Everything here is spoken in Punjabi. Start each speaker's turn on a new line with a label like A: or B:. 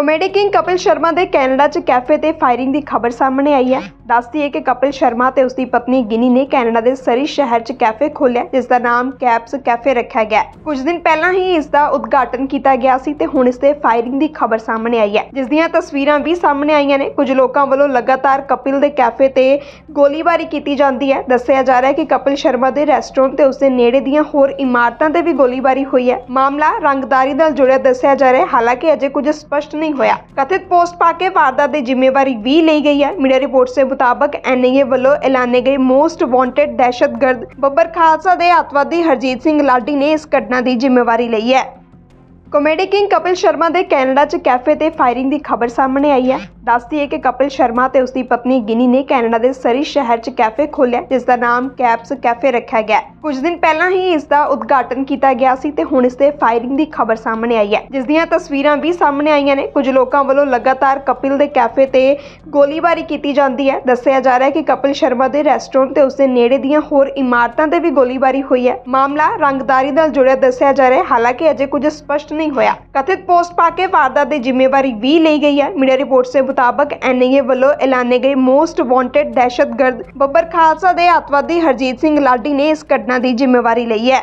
A: ਕਾਮੇਡੀ ਕਿੰਗ ਕਪਿਲ ਸ਼ਰਮਾ ਦੇ ਕੈਨੇਡਾ 'ਚ ਕੈਫੇ ਤੇ ਫਾਇਰਿੰਗ ਦੀ ਖਬਰ ਸਾਹਮਣੇ ਆਈ ਹੈ। ਦੱਸਦੀ ਹੈ ਕਿ ਕਪਿਲ ਸ਼ਰਮਾ ਤੇ ਉਸਦੀ ਪਤਨੀ ਗਿਨੀ ਨੇ ਕੈਨੇਡਾ ਦੇ ਸਰੀ ਸ਼ਹਿਰ 'ਚ ਕੈਫੇ ਖੋਲ੍ਹਿਆ, ਜਿਸ ਦਾ ਨਾਮ ਕੈਪਸ ਕੈਫੇ ਰੱਖਿਆ ਗਿਆ। ਕੁਝ ਦਿਨ ਪਹਿਲਾਂ ਹੀ ਇਸ ਦਾ ਉਦਘਾਟਨ ਕੀਤਾ ਗਿਆ ਸੀ ਤੇ ਹੁਣ ਇਸ ਤੇ ਫਾਇਰਿੰਗ ਦੀ ਖਬਰ ਸਾਹਮਣੇ ਆਈ ਹੈ। ਜਿਸ ਦੀਆਂ ਤਸਵੀਰਾਂ ਵੀ ਸਾਹਮਣੇ ਆਈਆਂ ਨੇ, ਕੁਝ ਲੋਕਾਂ ਵੱਲੋਂ ਲਗਾਤਾਰ ਕਪਿਲ ਦੇ ਕੈਫੇ ਤੇ ਗੋਲੀਬਾਰੀ ਕੀਤੀ ਜਾਂਦੀ ਹੈ। ਦੱਸਿਆ ਜਾ ਰਿਹਾ ਹੈ ਕਿ ਕਪਿਲ ਸ਼ਰਮਾ ਦੇ ਰੈਸਟੋਰੈਂਟ ਤੇ ਉਸਦੇ ਨੇੜੇ ਦੀਆਂ ਹੋਰ ਇਮਾਰਤਾਂ ਤੇ ਵੀ ਗੋਲੀਬਾਰੀ ਹੋਈ ਹੈ। ਮਾਮਲਾ ਰੰਗਦਾਰੀ ਨਾਲ ਜੁੜਿਆ, ਦੱਸਿਆ ਜਾ ਰਿਹਾ ਹੈ। ਹਾਲਾਂਕਿ ਅਜੇ ਕੁਝ ਸਪਸ਼ਟ ਨਹੀਂ ਹੋਇਆ। ਕਥਿਤ ਪੋਸਟ ਪਾ ਕੇ ਵਾਰਦਾਤ ਦੀ ਜ਼ਿੰਮੇਵਾਰੀ ਵੀ ਲਈ ਗਈ ਹੈ। ਮੀਡੀਆ ਰਿਪੋਰਟਸ ਦੇ ਮੁਤਾਬਕ ਐਨਆਈਏ ਵੱਲੋਂ ਐਲਾਨੇ ਗਏ ਮੋਸਟ ਵਾਂਟਡ ਦਹਿਸ਼ਤਗਰਦ ਬੱਬਰ ਖਾਲਸਾ ਦੇ ਅੱਤਵਾਦੀ ਹਰਜੀਤ ਸਿੰਘ ਲਾਡੀ ਨੇ ਇਸ ਘਟਨਾ ਦੀ ਜ਼ਿੰਮੇਵਾਰੀ ਲਈ ਹੈ। ਕਾਮੇਡੀ ਕਿੰਗ ਕਪਿਲ ਸ਼ਰਮਾ ਦੇ ਕੈਨੇਡਾ 'ਚ ਕੈਫੇ ਤੇ ਫਾਇਰਿੰਗ ਦੀ ਖਬਰ ਸਾਹਮਣੇ ਆਈ ਹੈ। ਦੱਸਦੀ ਹੈ ਕਿ ਕਪਿਲ ਸ਼ਰਮਾ ਤੇ ਉਸਦੀ ਪਤਨੀ ਗਿਨੀ ਨੇ ਕੈਨੇਡਾ ਦੇ ਸਰੀ ਸ਼ਹਿਰ 'ਚ ਕੈਫੇ ਖੋਲ੍ਹਿਆ, ਜਿਸ ਦਾ ਨਾਮ ਕੈਪਸ ਕੈਫੇ ਰੱਖਿਆ ਗਿਆ। ਕੁਝ ਦਿਨ ਪਹਿਲਾਂ ਹੀ ਇਸ ਦਾ ਉਦਘਾਟਨ ਕੀਤਾ ਗਿਆ ਸੀ ਤੇ ਹੁਣ ਇਸ ਤੇ ਫਾਇਰਿੰਗ ਦੀ ਖਬਰ ਸਾਹਮਣੇ ਆਈ ਹੈ। ਜਿਸ ਦੀਆਂ ਤਸਵੀਰਾਂ ਵੀ ਸਾਹਮਣੇ ਆਈਆਂ ਨੇ, ਕੁਝ ਲੋਕਾਂ ਵੱਲੋਂ ਲਗਾਤਾਰ ਕਪਿਲ ਦੇ ਕੈਫੇ ਤੇ ਗੋਲੀਬਾਰੀ ਕੀਤੀ ਜਾਂਦੀ ਹੈ। ਦੱਸਿਆ ਜਾ ਰਿਹਾ ਹੈ ਕਿ ਕਪਿਲ ਸ਼ਰਮਾ ਦੇ ਰੈਸਟੋਰੈਂਟ ਤੇ ਉਸਦੇ ਨੇੜੇ ਦੀਆਂ ਹੋਰ ਇਮਾਰਤਾਂ ਤੇ ਵੀ ਗੋਲੀਬਾਰੀ ਹੋਈ ਹੈ। ਮਾਮਲਾ ਰੰਗਦਾਰੀ ਨਾਲ ਜੁੜਿਆ ਦੱਸਿਆ ਜਾ ਰਿਹਾ ਹੈ। ਹਾਲਾਂਕਿ ਅਜੇ ਕੁਝ ਸਪਸ਼ਟ ਨਹੀਂ ਹੋਇਆ। ਕਥਿਤ ਪੋਸਟ ਪਾ ਕੇ ਵਾਰਦਾਤ ਦੀ ਜ਼ਿੰਮੇਵਾਰੀ ਵੀ ਲਈ ਗਈ ਹੈ। ਮੀਡੀਆ ਰਿਪੋਰਟਸ ਦੇ ਮੁਤਾਬਕ ਐਨਆਈਏ ਵੱਲੋਂ ਐਲਾਨੇ ਗਏ ਮੋਸਟ ਵਾਂਟਡ ਦਹਿਸ਼ਤਗਰਦ ਬੱਬਰ ਖਾਲਸਾ ਦੇ ਅੱਤਵਾਦੀ ਹਰਜੀਤ ਸਿੰਘ ਲਾਡੀ ਨੇ ਇਸ ਘਟਨਾ ਦੀ ਜ਼ਿੰਮੇਵਾਰੀ ਲਈ ਹੈ।